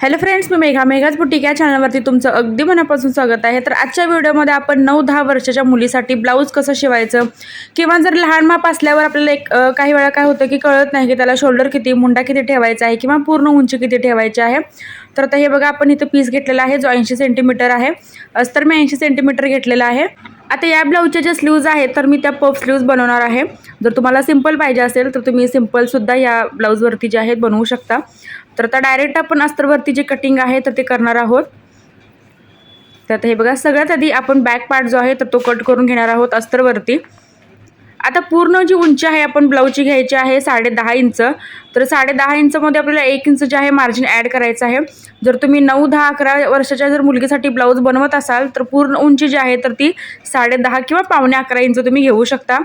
Hello friends मी Megha. मेघाच boutique या चॅनलवरती तुमचं अगदी मनापासून स्वागत आहे. तर आजच्या व्हिडिओमध्ये आपण नऊ दहा वर्षाच्या मुलीसाठी ब्लाऊज कसं शिवायचं? किंवा जर लहान माप असल्यावर आपल्याला एक काही वेळा काय होतं की कळत नाही की त्याला शोल्डर किती मुंडा किती ठेवायचा आहे किंवा पूर्ण उंची किती ठेवायची आहे. तर आता हे बघा आपण इथं पीस घेतलेला आहे जो ऐंशी सेंटीमीटर आहे. अस्तर मी ऐंशी सेंटीमीटर घेतलेला आहे. आता या ब्लाऊजच्या ज्या स्लीव्ज आहेत तर मी त्या पफ स्लीव्ज बनवणार आहे. जर तुम्हाला सिंपल पाहिजे असेल तर तुम्ही सिम्पलसुद्धा या ब्लाऊजवरती जे आहेत बनवू शकता. तर आता डायरेक्ट आपण अस्तरवरती जे कटिंग आहे तर ते करणार आहोत. तर आता हे बघा सगळ्यात आधी आपण बॅक पार्ट जो आहे तर तो कट करून घेणार आहोत अस्तरवरती आता पूर्ण जी उंची आहे आपण ब्लाऊजची घ्यायची आहे साडे दहा इंच. तर साडे दहा इंचमध्ये आपल्याला एक इंच जे आहे मार्जिन ॲड करायचं आहे. जर तुम्ही नऊ दहा अकरा वर्षाच्या जर मुलगीसाठी ब्लाऊज बनवत असाल तर पूर्ण उंची जी आहे तर ती साडे दहा किंवा पावणे अकरा इंच तुम्ही घेऊ शकता.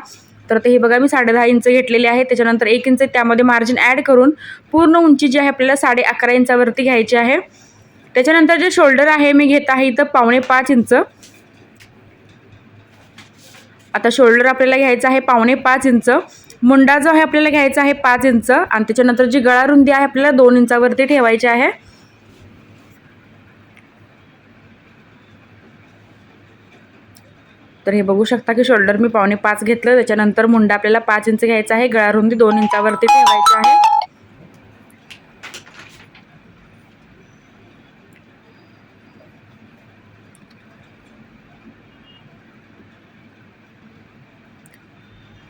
तर ते हे बघा मी साडे दहा इंच घेतलेले आहे. त्याच्यानंतर एक इंच त्यामध्ये मार्जिन ॲड करून पूर्ण उंची जी आहे आपल्याला साडे अकरा इंचावरती घ्यायची आहे. त्याच्यानंतर जे शोल्डर आहे मी घेत आहे इथं पावणे पाच इंच. आता शोल्डर आपल्याला घ्यायचं आहे पावणे पाच इंच. मुंडा जो आहे आपल्याला घ्यायचा आहे पाच इंच. आणि त्याच्यानंतर जी गळा रुंदी आहे आपल्याला दोन इंचावरती ठेवायची आहे. तर हे बघू शकता की शोल्डर मी पावणे पाच घेतलं. त्याच्यानंतर मुंडा आपल्याला पाच इंच घ्यायचा आहे. गळा रुंदी दोन इंचावरती ठेवायची आहे.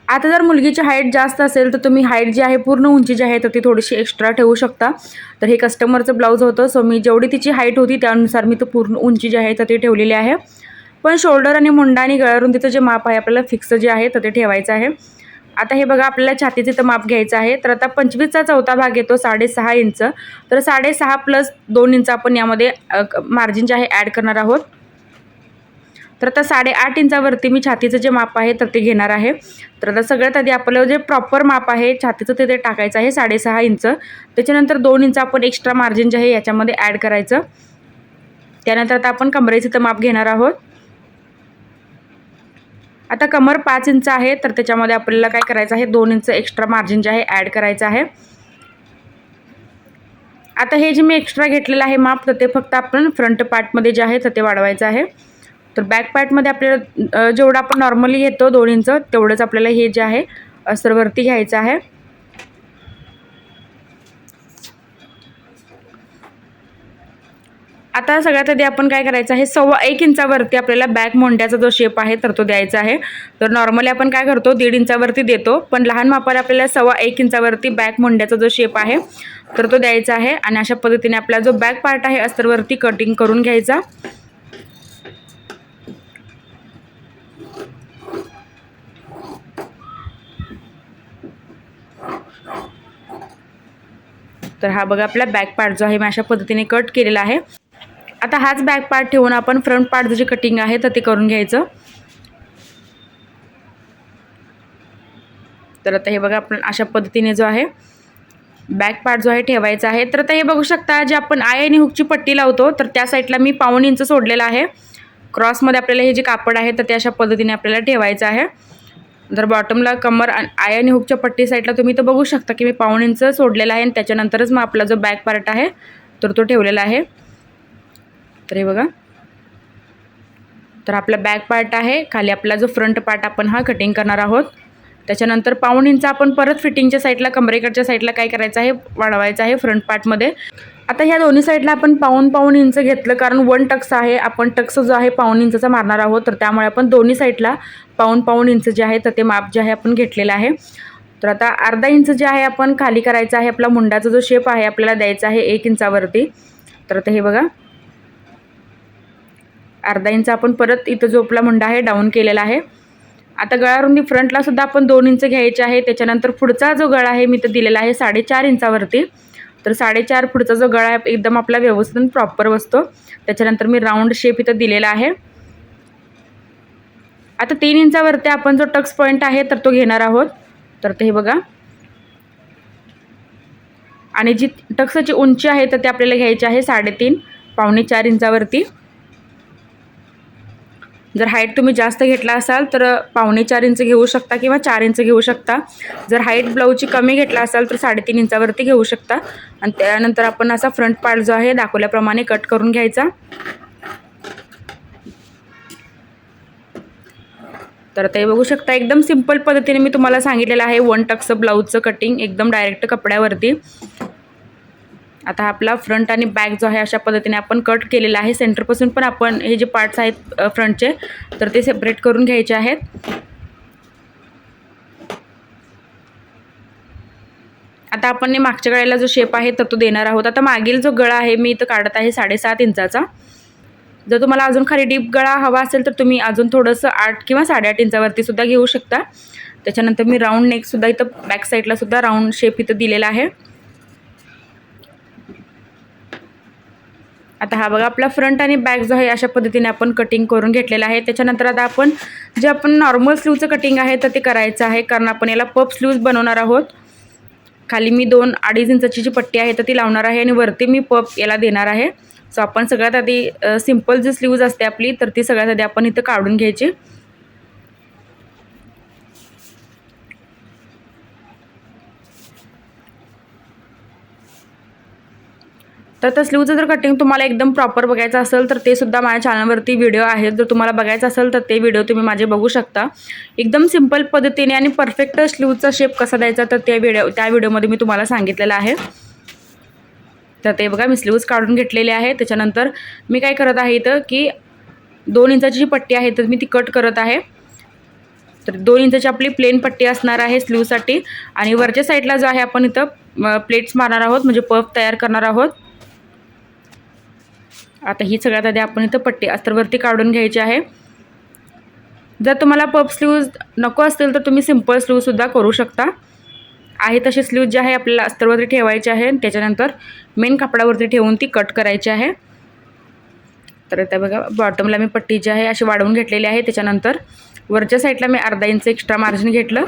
आता जर मुलगीची हाईट जास्त असेल तर तुम्ही हाईट जी आहे पूर्ण उंची जी आहे तर ती थोडीशी एक्स्ट्रा ठेवू शकता. तर हे कस्टमरचं ब्लाऊज होतं. सो मी जेवढी तिची हाईट होती त्यानुसार मी तो पूर्ण उंची जी आहे तर ती ठेवलेली आहे. पण शोल्डर आणि मुंडा आणि गळारुंदीचं जे माप आहे आपल्याला फिक्स जे आहे तर ते ठेवायचं आहे. आता हे बघा आपल्याला छातीचं इथं माप घ्यायचं आहे. तर आता पंचवीसचा चौथा भाग येतो साडेसहा इंच. तर साडेसहा प्लस दोन इंच आपण यामध्ये मार्जिन जे आहे ॲड करणार आहोत. तर आता साडेआठ इंचावरती मी छातीचं जे माप आहे तर ते घेणार आहे. तर आता सगळ्यात आधी आपलं जे प्रॉपर माप आहे छातीचं ते ते टाकायचं आहे साडेसहा इंच. त्याच्यानंतर दोन इंच आपण एक्स्ट्रा मार्जिन जे आहे याच्यामध्ये ॲड करायचं. त्यानंतर आता आपण कमरेचं तर माप घेणार आहोत. आता कमर पाच इंच आहे तर त्याच्यामध्ये आपल्याला काय करायचं आहे दोन इंच एक्स्ट्रा मार्जिन जे आहे ॲड करायचं आहे. आता हे जे मी एक्स्ट्रा घेतलेलं आहे माप तर ते फक्त आपण फ्रंट पार्टमध्ये जे आहे तर ते वाढवायचं आहे. तर बॅक पार्टमध्ये आपल्याला जेवढं आपण नॉर्मली घेतो दोन इंच तेवढंच आपल्याला हे जे आहे असरवरती घ्यायचं आहे. आता सगळ्यात आधी आपण काय करायचं आहे सव्वा एक इंचावरती आपल्याला बॅक मोंड्याचा जो शेप आहे तर तो द्यायचा आहे. तर नॉर्मली आपण काय करतो दीड इंचावरती देतो पण लहान मापाला आपल्याला सव्वा एक इंचावरती बॅक मोंड्याचा जो शेप आहे तर तो द्यायचा आहे. आणि अशा पद्धतीने आपला जो बॅक पार्ट आहे अस्तरवरती कटिंग करून घ्यायचा. तर हा बघा आपला बॅक पार्ट जो आहे मी अशा पद्धतीने कट केलेला आहे. आता हाच बॅक पार्ट ठेवून आपण फ्रंट पार्ट जे कटिंग आहे तर ते करून घ्यायचं. तर आता हे बघा आपण अशा पद्धतीने जो आहे बॅक पार्ट जो आहे ठेवायचा आहे. तर आता हे बघू शकता जे आपण आय आणि हुकची पट्टी लावतो तर त्या साईडला मी पाऊण इंच सोडलेलं आहे. क्रॉसमध्ये आपल्याला हे जे कापड आहे तर ते अशा पद्धतीने आपल्याला ठेवायचं आहे. जर बॉटमला कमर आय आणि हुकच्या पट्टी साईडला तुम्ही तर बघू शकता की मी पाऊण इंच सोडलेला आहे आणि त्याच्यानंतरच मग आपला जो बॅक पार्ट आहे तर तो ठेवलेला आहे. तर हे बघा. तर आपला बॅक पार्ट आहे. खाली आपला जो फ्रंट पार्ट आपण हा कटिंग करणार आहोत. त्याच्यानंतर पाऊण इंच आपण परत फिटिंगच्या साईडला कमरेकडच्या साईडला काय करायचं आहे? वाढवायचं आहे फ्रंट पार्टमध्ये आता ह्या दोन्ही साईडला आपण पाऊण पाऊण इंच घेतलं कारण वन टक्स आहे. आपण टक्स जो आहे पाऊण इंचचा मारणार आहोत. तर त्यामुळे आपण दोन्ही साईडला पाऊण पाऊण इंच जे आहे तर ते माप जे आहे आपण घेतलेलं आहे. तर आता अर्धा इंच जे आहे आपण खाली करायचं आहे. आपला मुंडाचा जो शेप आहे आपल्याला द्यायचा आहे एक इंचावरती तर आता हे बघा. अर्धा इंच आपण परत इथं जो आपला मुंडा आहे डाऊन केलेला आहे. आता गळारुंदी फ्रंटला सुद्धा आपण दोन इंच घ्यायचे आहे. त्याच्यानंतर पुढचा जो गळा आहे मी तर दिलेला आहे साडेचार इंचावरती. तर साडेचार पुढचा जो गळा आहे एकदम आपला व्यवस्थित प्रॉपर बसतो. त्याच्यानंतर मी राऊंड शेप इथं दिलेला आहे. आता तीन इंचावरती आपण जो टक्स पॉईंट आहे तर तो घेणार आहोत. तर ते हे बघा. आणि जी टक्सची उंची आहे तर ते आपल्याला घ्यायची आहे साडेतीन पावणे चार इंचावरती. जर हाईट तुम्ही जास्त घेतला असाल तर पावणे चार इंच घेऊ शकता किंवा चार इंच घेऊ शकता. जर हाईट ब्लाऊजची कमी घेतला असाल तर साडेतीन इंचावरती घेऊ शकता. आणि त्यानंतर आपण असा फ्रंट पार्ट जो आहे दाखवल्याप्रमाणे कट करून घ्यायचा. तर ते बघू शकता एकदम सिंपल पद्धतीने मी तुम्हाला सांगितलेलं आहे वन टक्सचं ब्लाऊजचं कटिंग एकदम डायरेक्ट कपड्यावरती. आता आपला फ्रंट आणि बॅक जो आहे अशा पद्धतीने आपण कट केलेला आहे. सेंटरपासून पण आपण हे जे पार्ट्स आहेत फ्रंटचे तर ते सेपरेट करून घ्यायचे आहेत. आता आपण मागच्या गळ्याला जो शेप आहे तर तो देणार आहोत. आता मागील जो गळा आहे मी इथं काढत आहे साडेसात इंचाचा. जर तुम्हाला अजून खाली डीप गळा हवा असेल तर तुम्ही अजून थोडंसं आठ किंवा साडेआठ इंचावरती सुद्धा घेऊ शकता. त्याच्यानंतर मी राऊंड नेकसुद्धा इथं बॅक साईडला सुद्धा राऊंड शेप इथं दिलेला आहे. आता हा बघा आपला फ्रंट आणि बॅक जो आहे अशा पद्धतीने आपण कटिंग करून घेतलेला आहे. त्याच्यानंतर आता आपण जे आपण नॉर्मल स्लीवचं कटिंग आहे तर ते करायचं आहे. कारण आपण याला पप स्लीव्ज बनवणार आहोत. खाली मी दोन अडीच इंचाची जी पट्टी आहे तर ती लावणार आहे आणि वरती मी पप याला देणार आहे. सो आपण सगळ्यात आधी सिंपल जी स्लीव्ज असते आपली तर ती सगळ्यात आधी आपण इथं काढून घ्यायची. तर त्या स्लीवचं जर कटिंग तुम्हाला एकदम प्रॉपर बघायचं असेल तर ते सुद्धा माझ्या चॅनलवरती व्हिडिओ आहेत. जर तुम्हाला बघायचं असेल तर ते व्हिडिओ तुम्ही माझे बघू शकता. एकदम सिंपल पद्धतीने आणि परफेक्ट स्लीवचा शेप कसा द्यायचा तर त्या व्हिडिओ त्या व्हिडिओमध्ये मी तुम्हाला सांगितलेलं आहे. तर ते बघा मी स्लीव्ज काढून घेतलेले आहे त्याच्यानंतर मी काय करत आहे इथं की दोन इंचाची जी पट्टी आहे तर मी ती कट करत आहे. तर दोन इंचाची आपली प्लेन पट्टी असणार आहे स्लीवसाठी आणि वरच्या साईडला जो आहे आपण इथं प्लेट्स मारणार आहोत म्हणजे पफ तयार करणार आहोत. आता ही सगळ्यात आधी आपण इथं पट्टी अस्तरवरती काढून घ्यायची आहे. जर तुम्हाला पप स्लीव्ज नको असतील तर तुम्ही सिंपल स्लीवसुद्धा करू शकता. आहे तसे स्लीव जे आहे आपल्याला अस्तरवरती ठेवायचे आहे त्याच्यानंतर मेन कपड्यावरती ठेवून ती कट करायची आहे. तर आता बघा बॉटमला मी पट्टी जी आहे अशी वाढवून घेतलेली आहे. त्याच्यानंतर वरच्या साईडला मी अर्धा इंच एक्स्ट्रा मार्जिन घेतलं.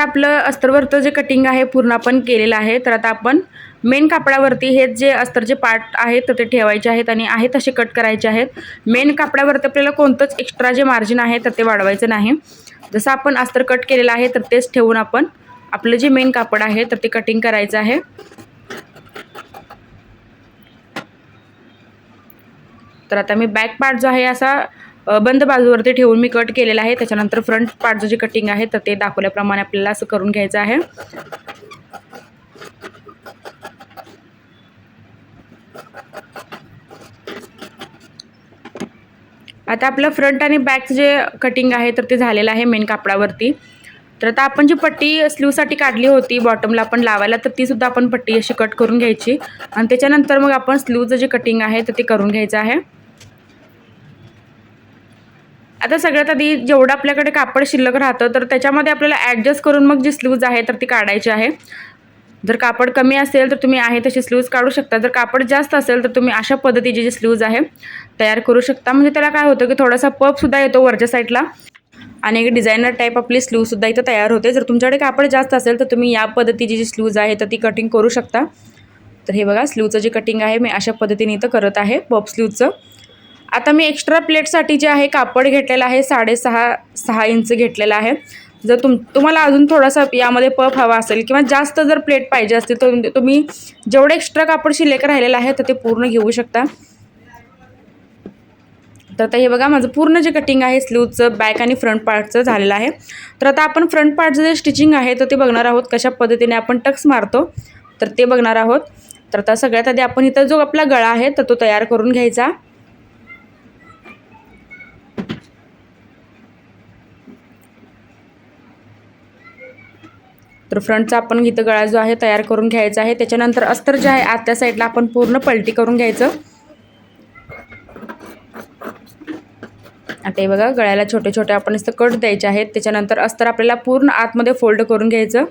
आता आपलं अस्तरवरचं जे कटिंग आहे पूर्ण आपण केलेलं आहे तर आता आपण मेन कापडावरती हे जे अस्तरचे पार्ट आहेत तर ते ठेवायचे आहेत आणि आहे तसे कट करायचे आहेत. मेन कापडावरती आपल्याला कोणतंच एक्स्ट्रा जे मार्जिन आहे तर ते वाढवायचं नाही. जसं आपण अस्तर कट केलेलं आहे तर तेच ठेवून आपण आपलं जे मेन कापड आहे तर ते कटिंग करायचं आहे. तर आता मी बॅक पार्ट जो आहे असा बंद बाजूवरती ठेवून मी कट केलेला आहे. त्याच्यानंतर फ्रंट पार्टचं जे कटिंग आहे तर ते दाखवल्याप्रमाणे आपल्याला असं करून घ्यायचं आहे. आता आपलं फ्रंट आणि बॅक जे कटिंग आहे तर ते झालेलं आहे मेन कापडावरती. तर आता आपण जी पट्टी स्लीवसाठी काढली होती बॉटमला आपण लावायला तर तीसुद्धा आपण पट्टी अशी कट करून घ्यायची. आणि त्याच्यानंतर मग आपण स्लीवचं जे कटिंग आहे तर ते करून घ्यायचं आहे. आता सगळ्यात आधी जेवढं आपल्याकडे कापड शिल्लक राहतं तर त्याच्यामध्ये आपल्याला ॲडजस्ट करून मग जी स्लीव्ज आहे तर ती काढायची आहे. जर कापड कमी असेल तर तुम्ही आहे तशी स्लीव्ज काढू शकता. जर कापड जास्त असेल तर तुम्ही अशा पद्धतीची जी स्लीव्ज आहे तयार करू शकता. म्हणजे त्याला काय होतं की थोडासा पपसुद्धा येतो वरच्या साईडला आणि एक डिझायनर टाईप आपली स्लीवसुद्धा इथं तयार होते. जर तुमच्याकडे कापड जास्त असेल तर तुम्ही या पद्धतीची जी स्लीव्ज आहे तर ती कटिंग करू शकता. तर हे बघा स्लीवचं जे कटिंग आहे मी अशा पद्धतीने इथं करत आहे पप स्लीवचं आता मी एक्स्ट्रा प्लेटसाठी जे आहे कापड घेतलेलं आहे साडेसहा सहा इंच घेतलेलं आहे. जर तुम तुम्हाला अजून थोडासा यामध्ये पफ हवा असेल किंवा जास्त जर प्लेट पाहिजे असतील तर तुम्ही जेवढे एक्स्ट्रा कापड शिल्लक राहिलेलं आहे तर ते पूर्ण घेऊ शकता. तर आता हे बघा माझं पूर्ण जे कटिंग आहे स्लीवचं बॅक आणि फ्रंट पार्टचं झालेलं आहे. तर आता आपण फ्रंट पार्टचं जे स्टिचिंग आहे तर ते बघणार आहोत कशा पद्धतीने आपण टक्स मारतो. तर ते बघणार आहोत. तर आता सगळ्यात आधी आपण इथं जो आपला गळा आहे तर तो तयार करून घ्यायचा. तर फ्रंटचा आपण इथं गळा जो आहे तयार करून घ्यायचा आहे. त्याच्यानंतर अस्तर जे आहे आतल्या साईडला आपण पूर्ण पलटी करून घ्यायचं. आता हे बघा गळ्याला छोटे छोटे आपण इथं कट द्यायचे आहेत. त्याच्यानंतर अस्तर आपल्याला पूर्ण आतमध्ये फोल्ड करून घ्यायचं.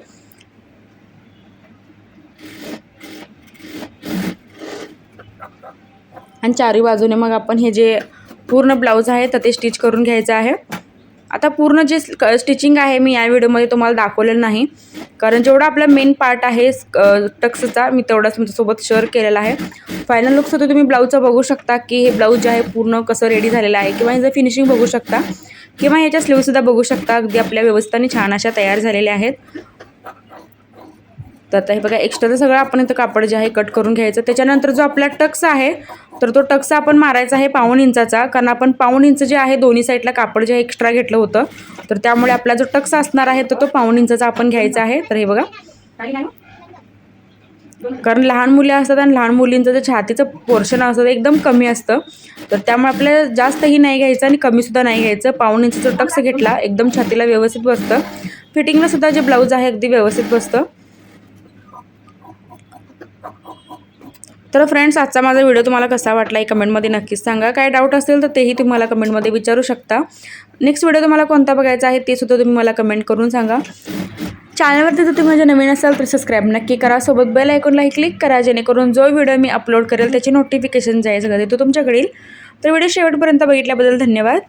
आणि चारी बाजूने मग आपण हे जे पूर्ण ब्लाऊज आहे तर ते स्टिच करून घ्यायचं आहे. आता पूर्ण जे स्टिचिंग आहे मी या व्हिडिओमध्ये तुम्हाला दाखवलेलं नाही. कारण जेवढा आपला मेन पार्ट आहे टक्सचा मी तेवढाच तुमच्यासोबत शेअर केलेला आहे. फायनल लुकसुद्धा तुम्ही ब्लाऊजचं बघू शकता की हे ब्लाऊज जे आहे पूर्ण कसं रेडी झालेलं आहे किंवा ह्याचं फिनिशिंग बघू शकता किंवा ह्याच्या स्लीवसुद्धा बघू शकता. अगदी आपल्या व्यवस्थाने छान अशा तयार झालेल्या आहेत. तर आता हे बघा एक्स्ट्राचं सगळं आपण इथं कापड जे आहे कट करून घ्यायचं. त्याच्यानंतर जो आपला टक्स आहे तर तो टक्स आपण मारायचा आहे पाऊण इंचाचा कारण आपण पाऊण इंच जे आहे दोन्ही साईडला कापड जे आहे एक्स्ट्रा घेतलं होतं. तर त्यामुळे आपला जो टक्स असणार आहे तर तो पाऊण इंचाचा आपण घ्यायचा आहे. तर हे बघा. कारण लहान मुले असतात आणि लहान मुलींचं जे छातीचं पोर्शन असतं ते एकदम कमी असतं. तर त्यामुळे आपल्याला जास्तही नाही घ्यायचं आणि कमीसुद्धा नाही घ्यायचं. पाऊण इंचचा टक्स घेतला एकदम छातीला व्यवस्थित बसतं. फिटिंगलासुद्धा जे ब्लाऊज आहे अगदी व्यवस्थित बसतं. तर फ्रेंड्स आजचा माझा व्हिडिओ तुम्हाला कसा वाटला कमेंटमध्ये नक्कीच सांगा. काय डाऊट असेल तर तेही तुम्हाला कमेंटमध्ये विचारू शकता. नेक्स्ट व्हिडिओ तुम्हाला कोणता बघायचा आहे ते सुद्धा तुम्ही मला कमेंट करून सांगा. चॅनलवरती जर तुम्ही माझ्या नवीन असाल तर सबस्क्राईब नक्की करा. सोबत बेल आयकॉनलाही क्लिक करा जेणेकरून जो व्हिडिओ मी अपलोड करेल त्याची नोटिफिकेशन जाईल सगळं तो तुमच्याकडे तर व्हिडिओ शेवटपर्यंत बघितल्याबद्दल धन्यवाद.